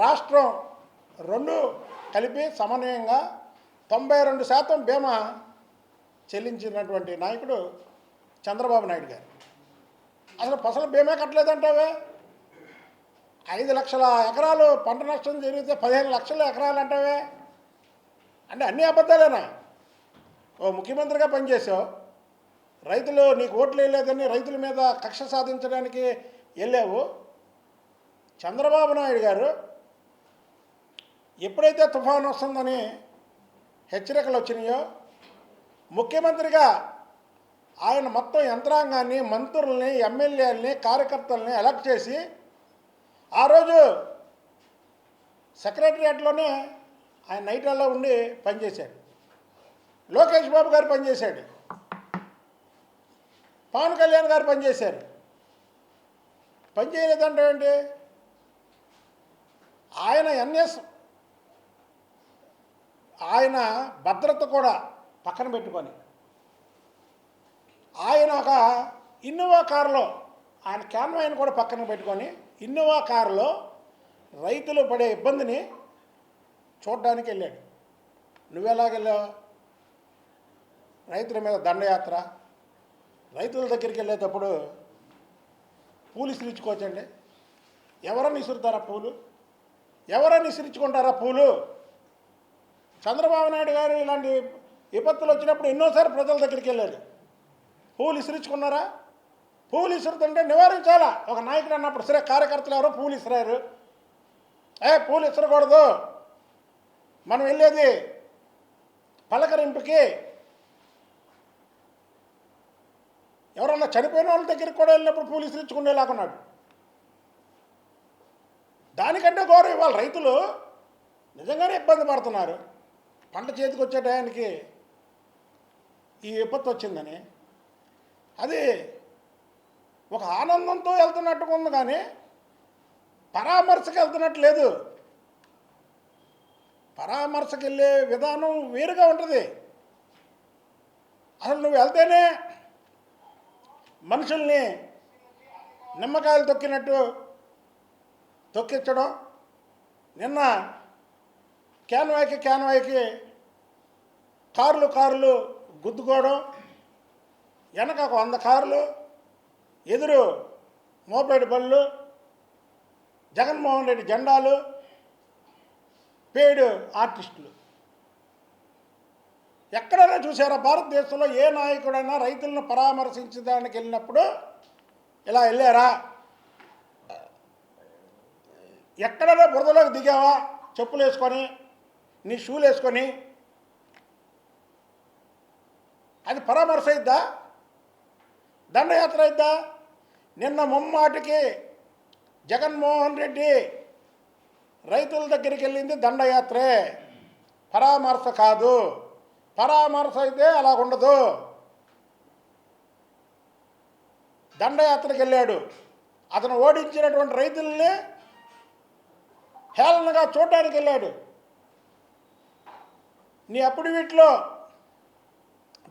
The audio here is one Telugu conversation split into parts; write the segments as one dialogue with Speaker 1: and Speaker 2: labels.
Speaker 1: రాష్ట్రం రెండు కలిపి సమన్వయంగా తొంభై రెండు శాతం బీమా చెల్లించినటువంటి నాయకుడు చంద్రబాబు నాయుడు గారు. అసలు ఫసలు బీమా కట్టలేదంటావే? ఐదు లక్షల ఎకరాలు పంట నష్టం జరిగితే పదిహేను లక్షల ఎకరాలు అంటావే? అంటే అన్ని అబద్ధాలేనా? ఓ ముఖ్యమంత్రిగా పనిచేసావు. రైతులు నీకు ఓట్లు వేయలేదని రైతుల మీద కక్ష సాధించడానికి వెళ్ళావు. చంద్రబాబు నాయుడు గారు ఎప్పుడైతే తుఫాను వస్తుందని హెచ్చరికలు వచ్చినాయో ముఖ్యమంత్రిగా ఆయన మొత్తం యంత్రాంగాన్ని మంత్రుల్ని ఎమ్మెల్యేలని కార్యకర్తల్ని ఎలక్ట్ చేసి ఆ రోజు సెక్రటరియట్లోనే ఆయన నైట్లలో ఉండి పనిచేశాడు. లోకేష్ బాబు గారు పనిచేశాడు. పవన్ కళ్యాణ్ గారు పనిచేశారు. పనిచేయలేదంటే ఏంటి? ఆయన ఎన్ఎస్ ఆయన భద్రత కూడా పక్కన పెట్టుకొని. ఆయన ఒక ఇన్నోవా కారులో ఆయన క్యాన్వాయిని కూడా పక్కన పెట్టుకొని ఇన్నోవా కారులో రైతులు పడే ఇబ్బందిని చూడడానికి వెళ్ళాడు. నువ్వెలాగెళ్ళావు రైతుల మీద దండయాత్ర. రైతుల దగ్గరికి వెళ్ళేటప్పుడు పూలు ఇసిరించుకోవచ్చండి ఎవరన్నా ఇసురుతారా పూలు? ఎవరన్నా ఇసిరించుకుంటారా పూలు? చంద్రబాబు నాయుడు గారు ఇలాంటి విపత్తులు వచ్చినప్పుడు ఎన్నోసార్లు ప్రజల దగ్గరికి వెళ్ళారు పూలు ఇసురించుకున్నారా పూలు ఇసురుతుంటే నివారించాలా? ఒక నాయకుడు అన్నప్పుడు సరే కార్యకర్తలు ఎవరో? పూలు ఇసిరారు. ఏ పూలు ఇసరకూడదు. మనం వెళ్ళేది పలకరింపుకి. ఎవరన్నా చనిపోయిన వాళ్ళ దగ్గరికి కూడా వెళ్ళినప్పుడు పూలు ఇసిరించుకునేలాగున్నాడు దానికంటే గౌరవం ఇవాళ రైతులు నిజంగానే ఇబ్బంది పడుతున్నారు. పంట చేతికి వచ్చే టయానికి ఈ విపత్తు వచ్చిందని. అది ఒక ఆనందంతో వెళ్తున్నట్టుగా ఉంది కానీ పరామర్శకు వెళ్తున్నట్టు లేదు. పరామర్శకు వెళ్ళే విధానం వేరుగా ఉంటుంది. అసలు నువ్వు వెళ్తేనే మనుషుల్ని నిమ్మకాయలు తొక్కినట్టు తొక్కించడం నిన్న క్యాన్వాయ్కి క్యాన్వాయ్కి కార్లు కార్లు గుద్దుకోవడం వెనక ఒక వంద కార్లు ఎదురు మోపేడు బళ్ళు జగన్మోహన్ రెడ్డి జెండాలు పేడు ఆర్టిస్టులు. ఎక్కడైనా చూసారా భారతదేశంలో ఏ నాయకుడైనా రైతులను పరామర్శించడానికి వెళ్ళినప్పుడు ఇలా వెళ్ళారా? ఎక్కడైనా బురదలోకి దిగావా? చెప్పులు వేసుకొని నీ షూలు వేసుకొని. అది పరామర్శ అయిద్దా? దండయాత్ర అయిద్దా? నిన్న ముమ్మాటికి జగన్మోహన్ రెడ్డి రైతుల దగ్గరికి వెళ్ళింది దండయాత్రే. పరామర్శ కాదు. పరామర్శ అయితే అలా ఉండదు. దండయాత్రకు వెళ్ళాడు. అతను ఓడించినటువంటి రైతుల్ని హేళనగా చూడడానికి వెళ్ళాడు. నీ అప్పుడు వీటిలో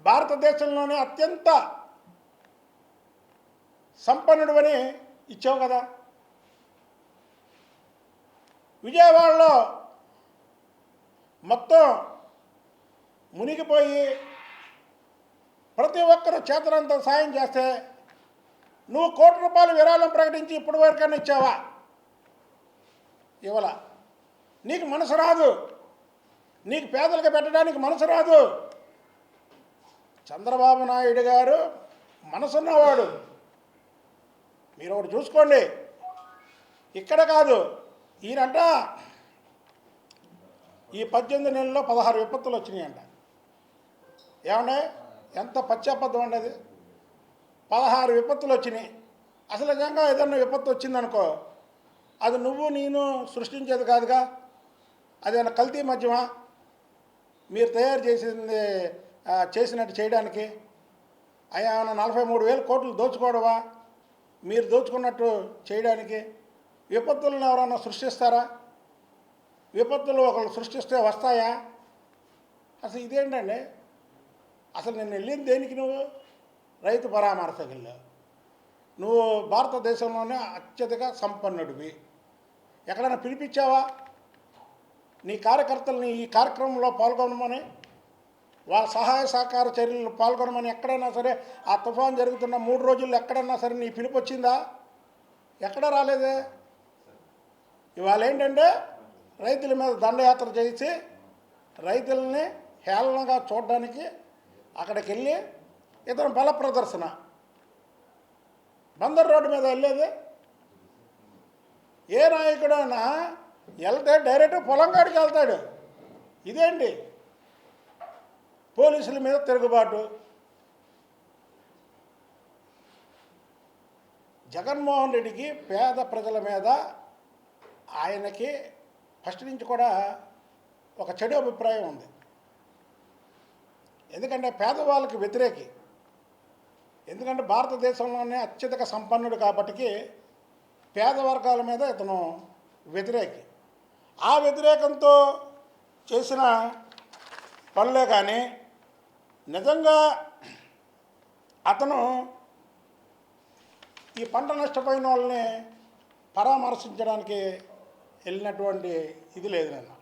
Speaker 1: భారతదేశంలోనే అత్యంత సంపన్నుడు అని ఇచ్చావు కదా. విజయవాడలో మొత్తం మునిగిపోయి ప్రతి ఒక్కరు చేతనంత సాయం చేస్తే నువ్వు కోటి రూపాయలు విరాళం ప్రకటించి ఇప్పటి వరకన్నా ఇచ్చావా? ఇవ్వాల. నీకు మనసు రాదు. నీకు పేదలకు పెట్టడానికి మనసు రాదు. చంద్రబాబు నాయుడు గారు మనసున్నవాడు. మీరు ఒకటి చూసుకోండి. ఇక్కడ కాదు ఈయనంట ఈ పద్దెనిమిది నెలల్లో పదహారు విపత్తులు వచ్చినాయంట. ఏమండే? ఎంత పశ్చాపద్ధం అండి అది? పదహారు విపత్తులు వచ్చినాయి. అసలు నిజంగా ఏదన్నా విపత్తు వచ్చిందనుకో అది నువ్వు నేను సృష్టించేది కాదుగా? అదేమన్నా కల్తీ మధ్యమా? మీరు తయారు చేసింది చేసినట్టు చేయడానికి అయ్యా ఏమైనా నలభై మూడు వేల కోట్లు దోచుకోవడమా? మీరు దోచుకున్నట్టు చేయడానికి విపత్తులను ఎవరన్నా సృష్టిస్తారా? విపత్తులు ఒకళ్ళు సృష్టిస్తే వస్తాయా? అసలు ఇదేంటండి? అసలు నేను వెళ్ళింది దేనికి నువ్వు? రైతు పరామర్శకు నువ్వు భారతదేశంలోనే అత్యధిక సంపన్నుడివి. ఎక్కడైనా పిలిపించావా? నీ కార్యకర్తల్ని ఈ కార్యక్రమంలో పాల్గొనమని వాళ్ళ సహాయ సహకార చర్యలు పాల్గొనమని ఎక్కడైనా సరే ఆ తుఫాన్ జరుగుతున్న మూడు రోజుల్లో ఎక్కడైనా సరే నీ పిలుపు వచ్చిందా? ఎక్కడ రాలేదే? ఇవాళ ఏంటంటే రైతుల మీద దండయాత్ర చేసి రైతుల్ని హేళనగా చూడడానికి అక్కడికి వెళ్ళి ఇతను బల ప్రదర్శన. బందర్ రోడ్డు మీద వెళ్ళేది ఏ నాయకుడైనా వెళ్తే డైరెక్ట్ పొలం కాడికి వెళ్తాడు. ఇదేంటి? పోలీసుల మీద తిరుగుబాటు. జగన్మోహన్ రెడ్డికి పేద ప్రజల మీద ఆయనకి ఫస్ట్ నుంచి కూడా ఒక చెడు అభిప్రాయం ఉంది. ఎందుకంటే పేదవాళ్ళకి వ్యతిరేకి. ఎందుకంటే భారతదేశంలోనే అత్యధిక సంపన్నుడు కాబట్టికి పేద వర్గాల మీద ఇతను వ్యతిరేకి. ఆ వ్యతిరేకంతో చేసిన పనులే కానీ నిజంగా అతను ఈ పంట నష్టపోయిన వాళ్ళని పరామర్శించడానికి వెళ్ళినటువంటి ఇది లేదు నేను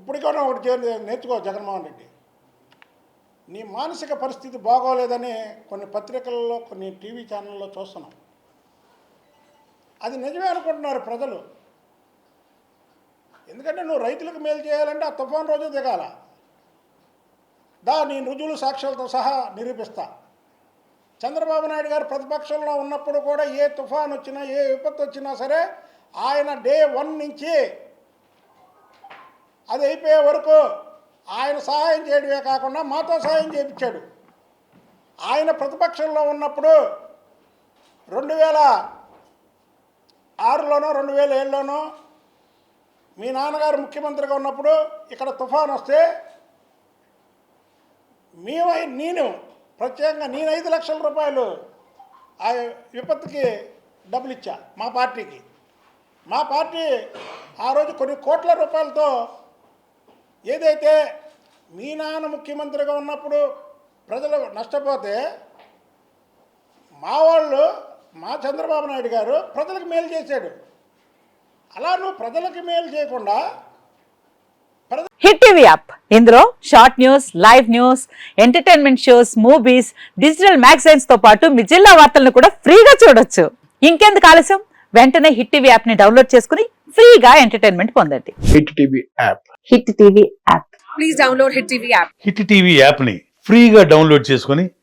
Speaker 1: ఇప్పటికైనా ఒకటి చేరి నేర్చుకో జగన్మోహన్ రెడ్డి. నీ మానసిక పరిస్థితి బాగోలేదని కొన్ని పత్రికల్లో కొన్ని టీవీ ఛానల్లో చూస్తున్నాం. అది నిజమే అనుకుంటున్నారు ప్రజలు. ఎందుకంటే నువ్వు రైతులకు మేలు చేయాలంటే ఆ తుఫాన్ రోజు దిగాల. దా నీ రుజువులు సాక్ష్యాలతో సహా నిరూపిస్తా. చంద్రబాబు నాయుడు గారు ప్రతిపక్షంలో ఉన్నప్పుడు కూడా ఏ తుఫాన్ వచ్చినా ఏ విపత్తు వచ్చినా సరే ఆయన డే వన్ నుంచి అది అయిపోయే వరకు ఆయన సహాయం చేయడమే కాకుండా మాతో సహాయం చేయించాడు. ఆయన ప్రతిపక్షంలో ఉన్నప్పుడు రెండు వేల ఆరులోనో రెండు వేల ఏళ్ళలోనో మీ నాన్నగారు ముఖ్యమంత్రిగా ఉన్నప్పుడు ఇక్కడ తుఫాన్ వస్తే మేమై నేను ప్రత్యేకంగా నేను ఐదు లక్షల రూపాయలు ఆ విపత్తుకి డబ్బులు ఇచ్చా మా పార్టీకి. మా పార్టీ ఆ రోజు కొన్ని కోట్ల రూపాయలతో ఏదైతే మీ నాన్న ముఖ్యమంత్రిగా ఉన్నప్పుడు ప్రజలు నష్టపోతే మా వాళ్ళు మా చంద్రబాబు నాయుడు గారు ప్రజలకు మేలు చేశాడు. అలా నువ్వు ప్రజలకు మేలు చేయకుండా
Speaker 2: హిట్ టీవీ యాప్. ఇందులో short news live news entertainment shows movies digital మ్యాగజైన్స్తో పాటు మీ జిల్లా వార్తలను కూడా ఫ్రీగా చూడొచ్చు. ఇంకెందుకు ఆలస్యం? వెంటనే హిట్ టీవీ యాప్ని డౌన్లోడ్ చేసుకుని ఫ్రీగా ఎంటర్టైన్మెంట్ పొందండి.
Speaker 3: Hit TV app.
Speaker 2: Hit TV app.
Speaker 4: Please download Hit TV app.
Speaker 5: Hit TV యాప్ని ఫ్రీగా డౌన్లోడ్ చేసుకొని